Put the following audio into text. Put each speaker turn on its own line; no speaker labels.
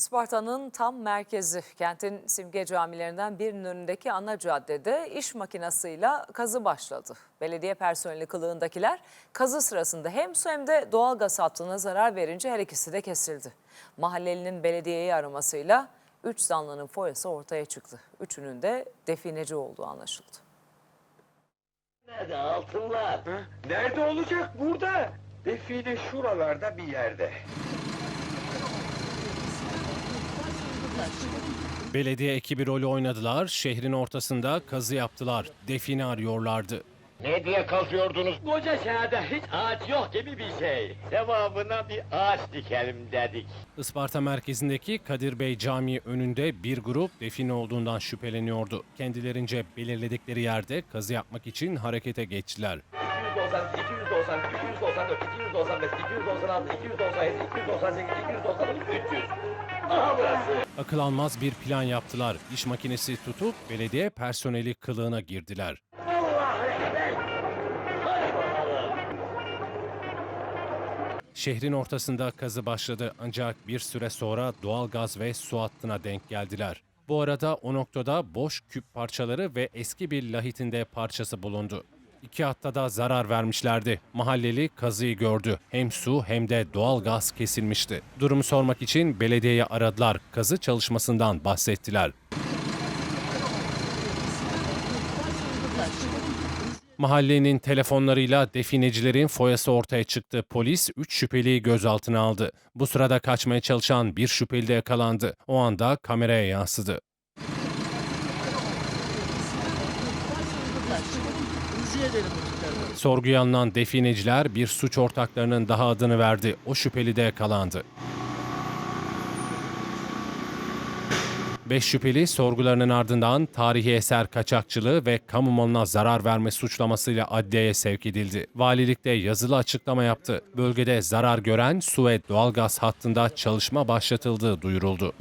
Isparta'nın tam merkezi, kentin simge camilerinden birinin önündeki ana caddede iş makinasıyla kazı başladı. Belediye personeli kılığındakiler kazı sırasında hem su hem de doğalgaz hattına zarar verince her ikisi de kesildi. Mahallelinin belediyeyi aramasıyla 3 zanlının foyası ortaya çıktı. Üçünün de defineci olduğu anlaşıldı.
Nerede altınlar?
Ha? Nerede olacak? Burada. Define şuralarda bir yerde.
Belediye ekibi rolü oynadılar, şehrin ortasında kazı yaptılar, define arıyorlardı.
Ne diye kazıyordunuz? Koca şehirde hiç ağaç yok gibi bir şey. Sevabına bir ağaç dikelim dedik.
Isparta merkezindeki Kadir Bey Camii önünde bir grup define olduğundan şüpheleniyordu. Kendilerince belirledikleri yerde kazı yapmak için harekete geçtiler.
290, 290, 294, 295, 296, 297, 298, 299, 300.
Aha burası.
Akıl almaz bir plan yaptılar. İş makinesi tutup belediye personeli kılığına girdiler. Şehrin ortasında kazı başladı ancak bir süre sonra doğal gaz ve su hattına denk geldiler. Bu arada o noktada boş küp parçaları ve eski bir lahitinde parçası bulundu. İki hatta da zarar vermişlerdi. Mahalleli kazıyı gördü. Hem su hem de doğal gaz kesilmişti. Durumu sormak için belediyeyi aradılar. Kazı çalışmasından bahsettiler. Mahallenin telefonlarıyla definecilerin foyası ortaya çıktı. Polis 3 şüpheliyi gözaltına aldı. Bu sırada kaçmaya çalışan bir şüpheli de yakalandı. O anda kameraya yansıdı. Sorguya alınan defineciler bir suç ortaklarının daha adını verdi. O şüpheli de yakalandı. Beş şüpheli sorgularının ardından tarihi eser kaçakçılığı ve kamu malına zarar verme suçlamasıyla adliyeye sevk edildi. Valilikte yazılı açıklama yaptı. Bölgede zarar gören su ve doğalgaz hattında çalışma başlatıldığı duyuruldu.